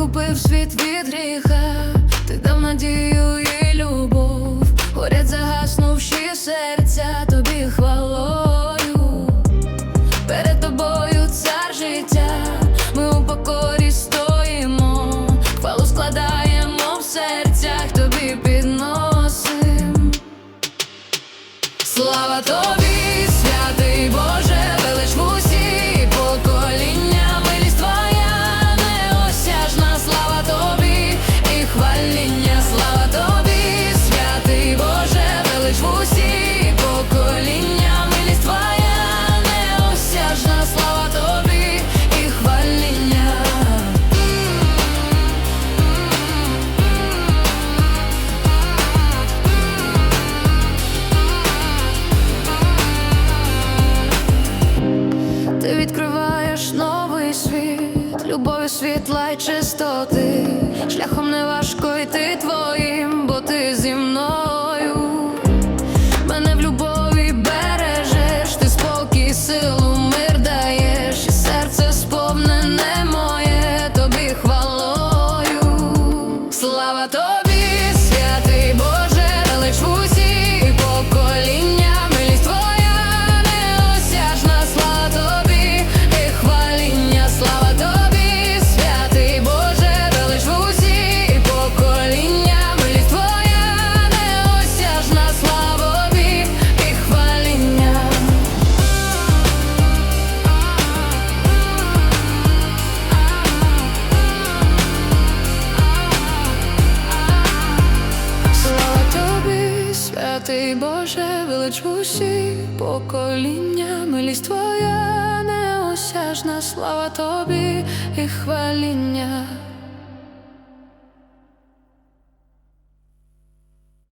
Відкупив світ від гріха, ти дав надію і любов, горять загаснувші серця, тобі хвалою. Перед тобою цар життя, ми у покорі стоїмо, хвалу складаємо в серцях, тобі підносим. Слава тобі, відкриваєш новий світ, любові, світла й чистоти. Шляхом неважко йти твоїм, святий Боже, велич усі покоління, милість твоя неосяжна, слава тобі і хваління.